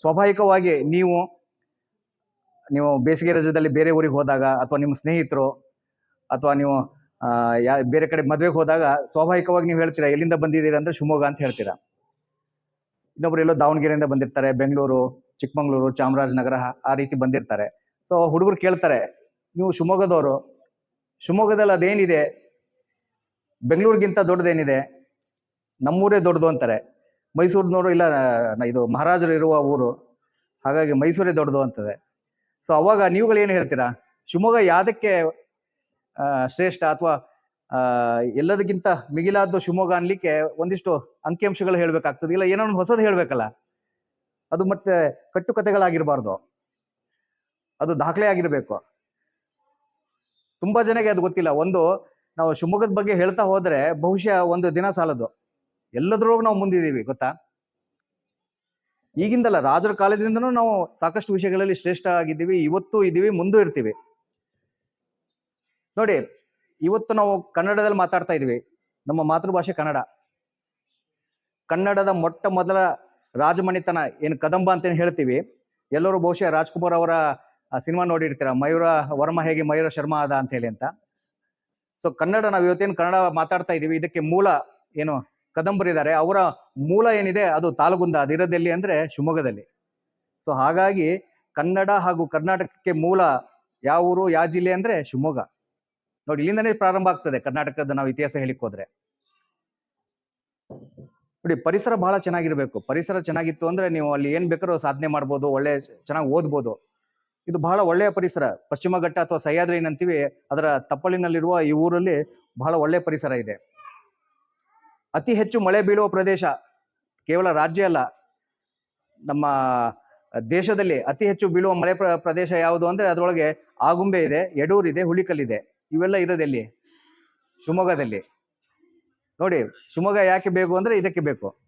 ಸ್ವಾಭಾವಿಕವಾಗಿ ನೀವು ನೀವು ಬೇಸಿಗೆ ರಜದಲ್ಲಿ ಬೇರೆ ಊರಿಗೆ ಹೋದಾಗ ಅಥವಾ ನಿಮ್ಮ ಸ್ನೇಹಿತರು ಅಥವಾ ನೀವು ಯಾ, ಬೇರೆ ಕಡೆ ಮದುವೆಗೆ ಹೋದಾಗ ಸ್ವಾಭಾವಿಕವಾಗಿ ನೀವು ಹೇಳ್ತೀರಾ, ಎಲ್ಲಿಂದ ಬಂದಿದ್ದೀರಾ ಅಂದ್ರೆ ಶಿವಮೊಗ್ಗ ಅಂತ ಹೇಳ್ತೀರಾ? ಇನ್ನೊಬ್ರು ಎಲ್ಲೋ ದಾವಣಗೆರೆಯಿಂದ ಬಂದಿರ್ತಾರೆ, ಬೆಂಗಳೂರು, ಚಿಕ್ಕಮಂಗ್ಳೂರು, ಚಾಮರಾಜನಗರ ಆ- ರೀತಿ ಬಂದಿರ್ತಾರೆ. ಸೊ ಹುಡುಗರು ಕೇಳ್ತಾರೆ, ನೀವು ಶಿವಮೊಗ್ಗದವರು, ಶಿವಮೊಗ್ಗದಲ್ಲಿ ಅದೇನಿದೆ? ಬೆಂಗಳೂರಿಗಿಂತ ದೊಡ್ಡದೇನಿದೆ? ನಮ್ಮೂರೇ ದೊಡ್ಡದು ಅಂತಾರೆ. ಮೈಸೂರಿನವರು ಇಲ್ಲ ಇದು ಮಹಾರಾಜರು ಇರುವ ಊರು. ಹಾಗಾಗಿ ಮೈಸೂರೇ ದೊಡ್ಡದು ಅಂತದೆ. ಸೊ ಅವಾಗ ನೀವುಗಳು ಏನು ಹೇಳ್ತೀರಾ? ಶಿವಮೊಗ್ಗ ಯಾವುದಕ್ಕೆ ಶ್ರೇಷ್ಠ ಅಥವಾ ಎಲ್ಲದಕ್ಕಿಂತ ಮಿಗಿಲಾದ್ದು ಶಿವಮೊಗ್ಗ ಅನ್ಲಿಕ್ಕೆ ಒಂದಿಷ್ಟು ಅಂಕಿಅಂಶಗಳು ಹೇಳ್ಬೇಕಾಗ್ತದೆ. ಇಲ್ಲ ಏನೋ ಒಂದು ಹೊಸದು ಹೇಳ್ಬೇಕಲ್ಲ. ಅದು ಮತ್ತೆ ಕಟ್ಟುಕತೆಗಳಾಗಿರಬಾರ್ದು ಅದು ದಾಖಲೆ ಆಗಿರಬೇಕು. ತುಂಬಾ ಜನಕ್ಕೆ ಅದು ಗೊತ್ತಿಲ್ಲ. ಒಂದು, ನಾವು ಶಿವಮೊಗ್ಗದ ಬಗ್ಗೆ ಹೇಳ್ತಾ ಹೋದ್ರೆ ಬಹುಶಃ ಒಂದು ದಿನ ಸಾಲದು. ಎಲ್ಲದ್ರೊಳಗೂ ನಾವು ಮುಂದಿದ್ದೀವಿ, ಗೊತ್ತಾ? ಈಗಿಂದಲ್ಲ, ರಾಜರ ಕಾಲದಿಂದನೂ ನಾವು ಸಾಕಷ್ಟು ವಿಷಯಗಳಲ್ಲಿ ಶ್ರೇಷ್ಠ ಆಗಿದ್ದೀವಿ, ಇವತ್ತು ಇದ್ದೀವಿ, ಮುಂದೂ ಇರ್ತೀವಿ. ನೋಡಿ, ಇವತ್ತು ನಾವು ಕನ್ನಡದಲ್ಲಿ ಮಾತಾಡ್ತಾ ಇದೀವಿ ನಮ್ಮ ಮಾತೃಭಾಷೆ ಕನ್ನಡ. ಕನ್ನಡದ ಮೊಟ್ಟ ಮೊದಲ ರಾಜಮಣಿತನ ಏನು ಕದಂಬ ಅಂತ ಹೇಳ್ತೀವಿ. ಎಲ್ಲರೂ ಬಹುಶಃ ರಾಜ್ಕುಮಾರ್ ಅವರ ಸಿನಿಮಾ ನೋಡಿರ್ತೀರ? ಮಯೂರ ವರ್ಮ ಹೇಗೆ ಮಯೂರ ಶರ್ಮಾ ಆದ ಅಂತ ಹೇಳಿ ಅಂತ. ಸೊ ಕನ್ನಡ ನಾವು ಇವತ್ತೇನು ಕನ್ನಡ ಮಾತಾಡ್ತಾ ಇದೀವಿ ಇದಕ್ಕೆ ಮೂಲ ಏನು ಕದಂಬರಿದ್ದಾರೆ ಅವರ ಮೂಲ ಏನಿದೆ ಅದು ತಾಲಗುಂದ ಅದಿರದಲ್ಲಿ ಅಂದ್ರೆ ಶಿವಮೊಗ್ಗದಲ್ಲಿ. ಸೊ ಹಾಗಾಗಿ ಕನ್ನಡ ಹಾಗೂ ಕರ್ನಾಟಕಕ್ಕೆ ಮೂಲ ಯಾವ ಊರು, ಯಾವ ಜಿಲ್ಲೆ ಅಂದ್ರೆ ಶಿವಮೊಗ್ಗ. ನೋಡಿ, ಇಲ್ಲಿಂದನೇ ಪ್ರಾರಂಭ ಆಗ್ತದೆ ಕರ್ನಾಟಕದ ನಾವು ಇತಿಹಾಸ ಹೇಳಿಕ್ ಹೋದ್ರೆ. ನೋಡಿ, ಪರಿಸರ ಬಹಳ ಚೆನ್ನಾಗಿರ್ಬೇಕು. ಪರಿಸರ ಚೆನ್ನಾಗಿತ್ತು ಅಂದ್ರೆ ನೀವು ಅಲ್ಲಿ ಏನ್ ಬೇಕಾದ್ರೂ ಸಾಧನೆ ಮಾಡ್ಬೋದು, ಒಳ್ಳೆ ಚೆನ್ನಾಗಿ ಓದ್ಬೋದು. ಇದು ಬಹಳ ಒಳ್ಳೆಯ ಪರಿಸರ. ಪಶ್ಚಿಮ ಘಟ್ಟ ಅಥವಾ ಸಹ್ಯಾದ್ರಿ ಏನಂತೀವಿ, ಅದರ ತಪ್ಪಲಿನಲ್ಲಿರುವ ಈ ಊರಲ್ಲಿ ಬಹಳ ಒಳ್ಳೆಯ ಪರಿಸರ ಇದೆ. ಅತಿ ಹೆಚ್ಚು ಮಳೆ ಬೀಳುವ ಪ್ರದೇಶ ಕೇವಲ ರಾಜ್ಯ ಅಲ್ಲ, ನಮ್ಮ ದೇಶದಲ್ಲಿ ಅತಿ ಹೆಚ್ಚು ಬೀಳುವ ಮಳೆ ಪ್ರ- ಪ್ರದೇಶ ಯಾವುದು ಅಂದ್ರೆ ಅದರೊಳಗೆ ಆಗುಂಬೆ ಇದೆ, ಯಡೂರ್ ಇದೆ, ಹುಲಿಕಲ್ ಇದೆ. ಇವೆಲ್ಲ ಇರೋದೆಲ್ಲಿ? ಶಿವಮೊಗ್ಗದಲ್ಲಿ. ನೋಡಿ, ಶಿವಮೊಗ್ಗ ಯಾಕೆ ಬೇಕು ಅಂದ್ರೆ ಇದಕ್ಕೆ ಬೇಕು.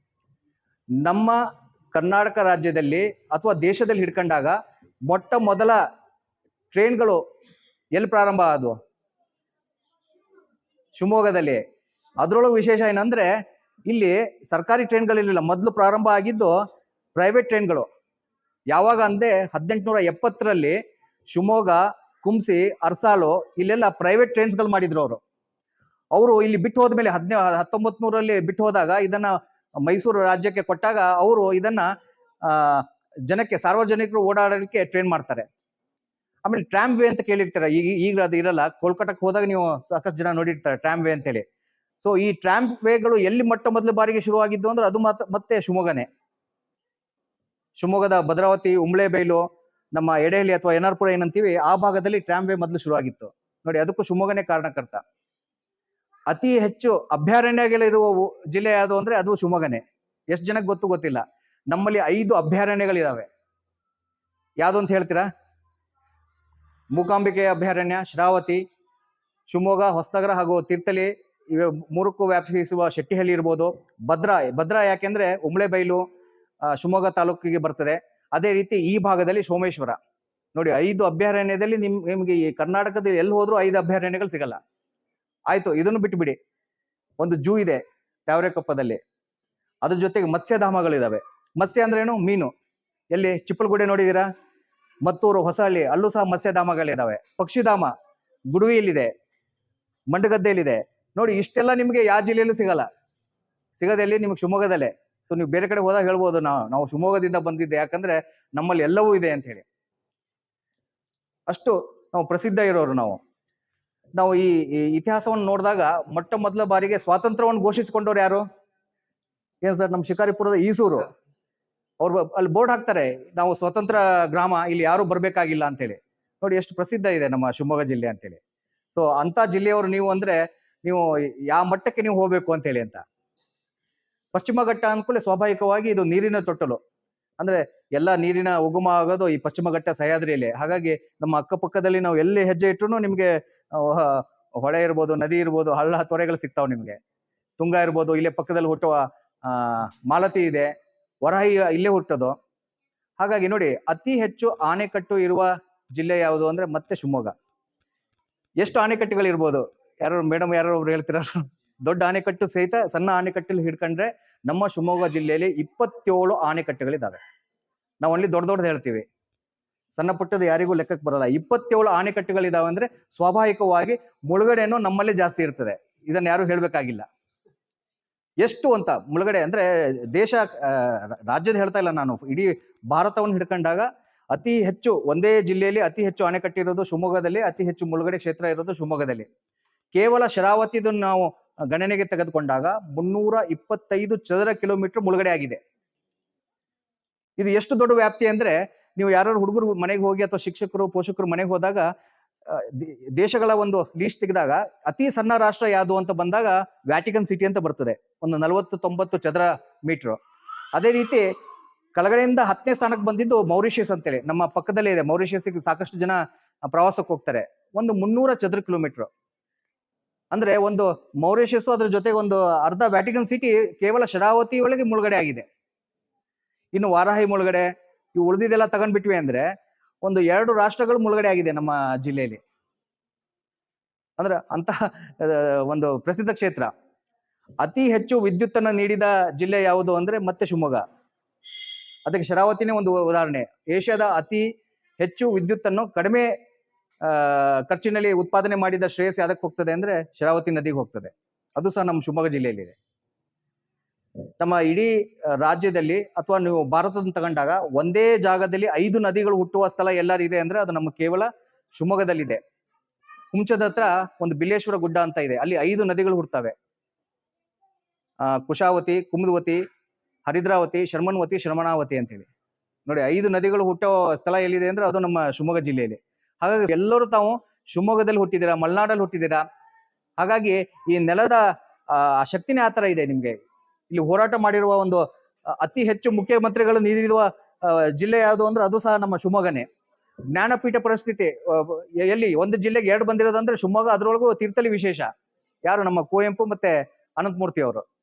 ನಮ್ಮ ಕರ್ನಾಟಕ ರಾಜ್ಯದಲ್ಲಿ ಅಥವಾ ದೇಶದಲ್ಲಿ ಹಿಡ್ಕೊಂಡಾಗ ಮೊಟ್ಟ ಮೊದಲ ಟ್ರೈನ್ಗಳು ಎಲ್ಲಿ ಪ್ರಾರಂಭ ಆದವು? ಶಿವಮೊಗ್ಗದಲ್ಲಿ. ಅದ್ರೊಳಗೆ ವಿಶೇಷ ಏನಂದ್ರೆ, ಇಲ್ಲಿ ಸರ್ಕಾರಿ ಟ್ರೈನ್ಗಳಿರಲಿಲ್ಲ ಮೊದಲು ಪ್ರಾರಂಭ ಆಗಿದ್ದು ಪ್ರೈವೇಟ್ ಟ್ರೈನ್ಗಳು. ಯಾವಾಗ ಅಂದೆ ಹದಿನೆಂಟುನೂರ ಎಪ್ಪತ್ತರಲ್ಲಿ ಶಿವಮೊಗ್ಗ, ಕುಂಸಿ, ಅರ್ಸಾಳು ಇಲ್ಲೆಲ್ಲ ಪ್ರೈವೇಟ್ ಟ್ರೈನ್ಸ್ಗಳು ಮಾಡಿದ್ರು ಅವರು. ಅವರು ಇಲ್ಲಿ ಬಿಟ್ಟು ಹೋದ್ಮೇಲೆ ಹದಿನೇ ಹತ್ತೊಂಬತ್ ನೂರಲ್ಲಿ ಬಿಟ್ಟು ಹೋದಾಗ ಇದನ್ನ ಮೈಸೂರು ರಾಜ್ಯಕ್ಕೆ ಕೊಟ್ಟಾಗ ಅವರು ಇದನ್ನ ಜನಕ್ಕೆ ಸಾರ್ವಜನಿಕರು ಓಡಾಡೋದಕ್ಕೆ ಟ್ರೈನ್ ಮಾಡ್ತಾರೆ. ಆಮೇಲೆ ಟ್ರಾಮ್ ವೇ ಅಂತ ಕೇಳಿರ್ತಾರೆ ಈಗ ಈಗ ಅದು ಇರಲ್ಲ. ಕೋಲ್ಕತ್ತಾಕ್ಕೆ ಹೋದಾಗ ನೀವು ಸಾಕಷ್ಟು ಜನ ನೋಡಿರ್ತಾರೆ ಟ್ರಾಮ್ ವೇ ಅಂತೇಳಿ. ಸೊ ಈ ಟ್ರ್ಯಾಂಪ್ ವೇಗಳು ಎಲ್ಲಿ ಮೊಟ್ಟ ಮೊದಲ ಬಾರಿಗೆ ಶುರುವಾಗಿದ್ದು ಅಂದ್ರೆ ಅದು ಮತ್ತ ಶಿವಮೊಗ್ಗನೇ. ಶಿವಮೊಗ್ಗದ ಭದ್ರಾವತಿ ಉಂಬ್ಳೆಬೈಲು ನಮ್ಮ ಎಡೆಹಳ್ಳಿ ಅಥವಾ ಎನ್ಆರ್ಪುರ ಏನಂತೀವಿ, ಆ ಭಾಗದಲ್ಲಿ ಟ್ರಾಂಪ್ ವೇ ಮೊದಲು ಶುರುವಾಗಿತ್ತು. ನೋಡಿ, ಅದಕ್ಕೂ ಶಿವಮೊಗ್ಗನೇ ಕಾರಣಕರ್ತ. ಅತಿ ಹೆಚ್ಚು ಅಭಯಾರಣ್ಯಗಳಿರುವ ಜಿಲ್ಲೆ ಯಾವುದು ಅಂದ್ರೆ ಅದು ಶಿವಮೊಗ್ಗನೇ. ಎಷ್ಟು ಜನಕ್ಕೆ ಗೊತ್ತು ಗೊತ್ತಿಲ್ಲ. ನಮ್ಮಲ್ಲಿ ಐದು ಅಭಯಾರಣ್ಯಗಳಿದಾವೆ. ಯಾವುದು ಅಂತ ಹೇಳ್ತೀರಾ? ಮೂಕಾಂಬಿಕೆ ಅಭಯಾರಣ್ಯ, ಶ್ರಾವತಿ, ಶಿವಮೊಗ್ಗ, ಹೊಸನಗರ ಹಾಗೂ ಇವೆ ಮೂರಕ್ಕೂ ವ್ಯಾಪಿಸುವ ಶೆಟ್ಟಿಹಳ್ಳಿ ಇರ್ಬೋದು. ಭದ್ರಾ ಭದ್ರಾ ಯಾಕೆಂದ್ರೆ ಉಂಬ್ಳೆಬೈಲು ಆ, ಶಿವಮೊಗ್ಗ ತಾಲೂಕಿಗೆ ಬರ್ತದೆ. ಅದೇ ರೀತಿ ಈ ಭಾಗದಲ್ಲಿ ಸೋಮೇಶ್ವರ. ನೋಡಿ ಐದು ಅಭಯಾರಣ್ಯದಲ್ಲಿ ನಿಮ್ ನಿಮ್ಗೆ ಈ ಕರ್ನಾಟಕದಲ್ಲಿ ಎಲ್ಲಿ ಹೋದ್ರೂ ಐದು ಅಭಯಾರಣ್ಯಗಳು ಸಿಗಲ್ಲ. ಆಯ್ತು ಇದನ್ನು ಬಿಟ್ಬಿಡಿ. ಒಂದು ಜೂ ಇದೆ ತಾವರೆಕೊಪ್ಪದಲ್ಲಿ. ಅದ್ರ ಜೊತೆಗೆ ಮತ್ಸ್ಯಧಾಮಗಳಿದಾವೆ. ಮತ್ಸ್ಯ ಅಂದ್ರೆ ಏನು? ಮೀನು. ಎಲ್ಲಿ? ಚಿಪ್ಪಲಗುಡೆ ನೋಡಿದೀರಾ? ಮತ್ತೂರು ಹೊಸಹಳ್ಳಿ ಅಲ್ಲೂ ಸಹ ಮತ್ಸ್ಯಧಾಮಗಳಿದಾವೆ. ಪಕ್ಷಿಧಾಮ ಗುಡುವಿಯಲ್ಲಿದೆ. ಮಂಡಗದ್ದೆಯಲ್ಲಿದೆ. ನೋಡಿ, ಇಷ್ಟೆಲ್ಲ ನಿಮಗೆ ಯಾವ ಜಿಲ್ಲೆಯಲ್ಲೂ ಸಿಗಲ್ಲ. ಸಿಗೋದೆಲ್ಲಿ? ನಿಮ್ಗೆ ಶಿವಮೊಗ್ಗದಲ್ಲೇ. ಸೊ ನೀವು ಬೇರೆ ಕಡೆ ಹೋದಾಗ ಹೇಳ್ಬೋದು ನಾವು. ನಾವು ಶಿವಮೊಗ್ಗದಿಂದ ಬಂದಿದ್ದೆ. ಯಾಕಂದ್ರೆ ನಮ್ಮಲ್ಲಿ ಎಲ್ಲವೂ ಇದೆ ಅಂತ ಹೇಳಿ. ಅಷ್ಟು ನಾವು ಪ್ರಸಿದ್ಧ ಇರೋರು ನಾವು. ನಾವು ಈ ಇತಿಹಾಸವನ್ನು ನೋಡಿದಾಗ ಮೊಟ್ಟ ಮೊದಲ ಬಾರಿಗೆ ಸ್ವಾತಂತ್ರ್ಯವನ್ನು ಘೋಷಿಸಿಕೊಂಡವ್ರು ಯಾರು? ಏನ್ ಸರ್, ನಮ್ಮ ಶಿಕಾರಿಪುರದ ಈಸೂರು. ಅವ್ರು ಅಲ್ಲಿ ಬೋರ್ಡ್ ಹಾಕ್ತಾರೆ, ನಾವು ಸ್ವತಂತ್ರ ಗ್ರಾಮ, ಇಲ್ಲಿ ಯಾರು ಬರಬೇಕಾಗಿಲ್ಲ ಅಂತೇಳಿ ನೋಡಿ, ಎಷ್ಟು ಪ್ರಸಿದ್ಧ ಇದೆ ನಮ್ಮ ಶಿವಮೊಗ್ಗ ಜಿಲ್ಲೆ ಅಂತೇಳಿ ಸೊ ಅಂತ ಜಿಲ್ಲೆಯವರು ನೀವು ಅಂದ್ರೆ ನೀವು ಯಾವ ಮಟ್ಟಕ್ಕೆ ನೀವು ಹೋಗ್ಬೇಕು ಅಂತೇಳಿ ಅಂತ. ಪಶ್ಚಿಮ ಘಟ್ಟ ಅಂದ್ಕೂಲೆ ಸ್ವಾಭಾವಿಕವಾಗಿ ಇದು ನೀರಿನ ತೊಟ್ಟಲು. ಅಂದ್ರೆ ಎಲ್ಲ ನೀರಿನ ಉಗಮ ಆಗೋದು ಈ ಪಶ್ಚಿಮ ಘಟ್ಟ ಸಹ್ಯಾದ್ರಿಯಲ್ಲಿ. ಹಾಗಾಗಿ ನಮ್ಮ ಅಕ್ಕಪಕ್ಕದಲ್ಲಿ ನಾವು ಎಲ್ಲಿ ಹೆಜ್ಜೆ ಇಟ್ಟರು ನಿಮ್ಗೆ ಹೊಳೆ ಇರ್ಬೋದು, ನದಿ ಇರ್ಬೋದು, ಹಳ್ಳ ತೊರೆಗಳು ಸಿಗ್ತಾವೆ ನಿಮ್ಗೆ. ತುಂಗ ಇರ್ಬೋದು, ಇಲ್ಲೇ ಪಕ್ಕದಲ್ಲಿ ಹುಟ್ಟುವ ಮಾಲತಿ ಇದೆ. ವರಹಿ ಇಲ್ಲೇ ಹುಟ್ಟೋದು. ಹಾಗಾಗಿ ನೋಡಿ, ಅತಿ ಹೆಚ್ಚು ಆಣೆಕಟ್ಟು ಇರುವ ಜಿಲ್ಲೆ ಯಾವುದು ಅಂದ್ರೆ ಮತ್ತೆ ಶಿವಮೊಗ್ಗ. ಎಷ್ಟು ಆಣೆಕಟ್ಟುಗಳು ಇರ್ಬೋದು ಯಾರು ಮೇಡಮ್ ಯಾರು ಒಬ್ರು ಹೇಳ್ತೀರಾ? ದೊಡ್ಡ ಆಣೆಕಟ್ಟು ಸಹಿತ ಸಣ್ಣ ಆಣೆಕಟ್ಟಲ್ಲಿ ಹಿಡ್ಕೊಂಡ್ರೆ ನಮ್ಮ ಶಿವಮೊಗ್ಗ ಜಿಲ್ಲೆಯಲ್ಲಿ ಇಪ್ಪತ್ತೇಳು ಆಣೆಕಟ್ಟುಗಳಿದಾವೆ ನಾವು ಅಲ್ಲಿ ದೊಡ್ಡ ದೊಡ್ಡದು ಹೇಳ್ತೀವಿ. ಸಣ್ಣ ಪುಟ್ಟದ ಯಾರಿಗೂ ಲೆಕ್ಕಕ್ಕೆ ಬರಲ್ಲ. ಇಪ್ಪತ್ತೇಳು ಅಣೆಕಟ್ಟುಗಳಿದಾವೆ ಅಂದ್ರೆ ಸ್ವಾಭಾವಿಕವಾಗಿ ಮುಳುಗಡೆನೂ ನಮ್ಮಲ್ಲಿ ಜಾಸ್ತಿ ಇರ್ತದೆ. ಇದನ್ನ ಯಾರು ಹೇಳ್ಬೇಕಾಗಿಲ್ಲ. ಎಷ್ಟು ಅಂತ ಮುಳುಗಡೆ ಅಂದ್ರೆ ದೇಶ ರಾಜ್ಯದ ಹೇಳ್ತಾ ಇಲ್ಲ ನಾನು. ಇಡೀ ಭಾರತವನ್ನು ಹಿಡ್ಕೊಂಡಾಗ ಅತಿ ಹೆಚ್ಚು, ಒಂದೇ ಜಿಲ್ಲೆಯಲ್ಲಿ ಅತಿ ಹೆಚ್ಚು ಅಣೆಕಟ್ಟಿರೋದು ಶಿವಮೊಗ್ಗದಲ್ಲಿ, ಅತಿ ಹೆಚ್ಚು ಮುಳುಗಡೆ ಕ್ಷೇತ್ರ ಇರೋದು ಶಿವಮೊಗ್ಗದಲ್ಲಿ. ಕೇವಲ ಶರಾವತಿದು ನಾವು ಗಣನೆಗೆ ತೆಗೆದುಕೊಂಡಾಗ ಮುನ್ನೂರ ಇಪ್ಪತ್ತೈದು ಚದರ ಕಿಲೋಮೀಟರ್ ಮುಳುಗಡೆ ಆಗಿದೆ. ಇದು ಎಷ್ಟು ದೊಡ್ಡ ವ್ಯಾಪ್ತಿ ಅಂದ್ರೆ ನೀವು ಯಾರು ಹುಡುಗರು ಮನೆಗೆ ಹೋಗಿ ಅಥವಾ ಶಿಕ್ಷಕರು, ಪೋಷಕರು ಮನೆಗೆ ಹೋದಾಗ ದೇಶಗಳ ಒಂದು ಲೀಸ್ಟ್ ತೆಗೆದಾಗ ಅತಿ ಸಣ್ಣ ರಾಷ್ಟ್ರ ಯಾವುದು ಅಂತ ಬಂದಾಗ ವ್ಯಾಟಿಕನ್ ಸಿಟಿ ಅಂತ ಬರ್ತದೆ. ಒಂದು ನಲವತ್ತು ತೊಂಬತ್ತು ಚದರ ಮೀಟರ್. ಅದೇ ರೀತಿ ಕೆಳಗಡೆಯಿಂದ ಹತ್ತನೇ ಸ್ಥಾನಕ್ಕೆ ಬಂದಿದ್ದು ಮೌರಿಷಿಯಸ್ ಅಂತೇಳಿ. ನಮ್ಮ ಪಕ್ಕದಲ್ಲೇ ಇದೆ. ಮೌರಿಷಿಯಸ್ಗೆ ಸಾಕಷ್ಟು ಜನ ಪ್ರವಾಸಕ್ಕೆ ಹೋಗ್ತಾರೆ. ಒಂದು ಮುನ್ನೂರ ಚದರ ಕಿಲೋಮೀಟರ್. ಅಂದ್ರೆ ಒಂದು ಮೌರಿಷಿಯಸ್ ಅದ್ರ ಜೊತೆಗೆ ಒಂದು ಅರ್ಧ ವ್ಯಾಟಿಕನ್ ಸಿಟಿ ಕೇವಲ ಶರಾವತಿ ಒಳಗೆ ಮುಳುಗಡೆ ಆಗಿದೆ. ಇನ್ನು ವಾರಾಹಿ ಮುಳುಗಡೆ, ಇವು ಉಳಿದಿದ್ದೆಲ್ಲ ತಗೊಂಡ್ಬಿಟ್ವಿ ಅಂದ್ರೆ ಒಂದು ಎರಡು ರಾಷ್ಟ್ರಗಳು ಮುಳುಗಡೆ ಆಗಿದೆ ನಮ್ಮ ಜಿಲ್ಲೆಯಲ್ಲಿ. ಅಂದ್ರೆ ಅಂತಹ ಒಂದು ಪ್ರಸಿದ್ಧ ಕ್ಷೇತ್ರ. ಅತಿ ಹೆಚ್ಚು ವಿದ್ಯುತ್ತನ್ನು ನೀಡಿದ ಜಿಲ್ಲೆ ಯಾವುದು ಅಂದ್ರೆ ಮತ್ತೆ ಶಿವಮೊಗ್ಗ. ಅದಕ್ಕೆ ಶರಾವತಿನೇ ಒಂದು ಉದಾಹರಣೆ. ಏಷ್ಯಾದ ಅತಿ ಹೆಚ್ಚು ವಿದ್ಯುತ್ತನ್ನು ಕಡಿಮೆ ಖರ್ಚಿನಲ್ಲಿ ಉತ್ಪಾದನೆ ಮಾಡಿದ ಶ್ರೇಯಸ್ ಯಾವ್ದಕ್ಕೆ ಹೋಗ್ತದೆ ಅಂದ್ರೆ ಶರಾವತಿ ನದಿಗೆ ಹೋಗ್ತದೆ. ಅದು ಸಹ ನಮ್ಮ ಶಿವಮೊಗ್ಗ ಜಿಲ್ಲೆಯಲ್ಲಿದೆ. ನಮ್ಮ ಇಡೀ ರಾಜ್ಯದಲ್ಲಿ ಅಥವಾ ನೀವು ಭಾರತದ ತಗೊಂಡಾಗ ಒಂದೇ ಜಾಗದಲ್ಲಿ ಐದು ನದಿಗಳು ಹುಟ್ಟುವ ಸ್ಥಳ ಎಲ್ಲಾರು ಇದೆ ಅಂದ್ರೆ ಅದು ನಮ್ಮ ಕೇವಲ ಶಿವಮೊಗ್ಗದಲ್ಲಿದೆ. ಹುಂಚದ ಹತ್ರ ಒಂದು ಬಿಲ್ಲೇಶ್ವರ ಗುಡ್ಡ ಅಂತ ಇದೆ. ಅಲ್ಲಿ ಐದು ನದಿಗಳು ಹುಡ್ತವೆ ಕುಶಾವತಿ, ಕುಮುದವತಿ, ಹರಿದ್ರಾವತಿ, ಶರ್ಮನ್ವತಿ, ಶರ್ಮಣಾವತಿ ಅಂತೇಳಿ ನೋಡಿ, ಐದು ನದಿಗಳು ಹುಟ್ಟೋ ಸ್ಥಳ ಎಲ್ಲಿದೆ ಅಂದ್ರೆ ಅದು ನಮ್ಮ ಶಿವಮೊಗ್ಗ ಜಿಲ್ಲೆಯಲ್ಲಿ. ಹಾಗಾಗಿ ಎಲ್ಲರೂ ತಾವು ಶಿವಮೊಗ್ಗದಲ್ಲಿ ಹುಟ್ಟಿದ್ದೀರಾ, ಮಲೆನಾಡಲ್ಲಿ ಹುಟ್ಟಿದ್ದೀರಾ? ಹಾಗಾಗಿ ಈ ನೆಲದ, ಆ, ಶಕ್ತಿನೇ ಆ ಥರ ಇದೆ ನಿಮಗೆ. ಇಲ್ಲಿ ಹೋರಾಟ ಮಾಡಿರುವ ಒಂದು ಅತಿ ಹೆಚ್ಚು ಮುಖ್ಯಮಂತ್ರಿಗಳು ನೀಡಿರುವ ಜಿಲ್ಲೆ ಯಾವುದು ಅಂದ್ರೆ ಅದು ಸಹ ನಮ್ಮ ಶಿವಮೊಗ್ಗನೇ. ಜ್ಞಾನಪೀಠ ಪರಿಸ್ಥಿತಿ ಎಲ್ಲಿ? ಒಂದು ಜಿಲ್ಲೆಗೆ ಎರಡು ಬಂದಿರೋದಂದ್ರೆ ಶಿವಮೊಗ್ಗ ಅದರೊಳಗೂ ತೀರ್ಥಲಿ ವಿಶೇಷ. ಯಾರು? ನಮ್ಮ ಕುವೆಂಪು ಮತ್ತೆ ಅನಂತಮೂರ್ತಿ ಅವರು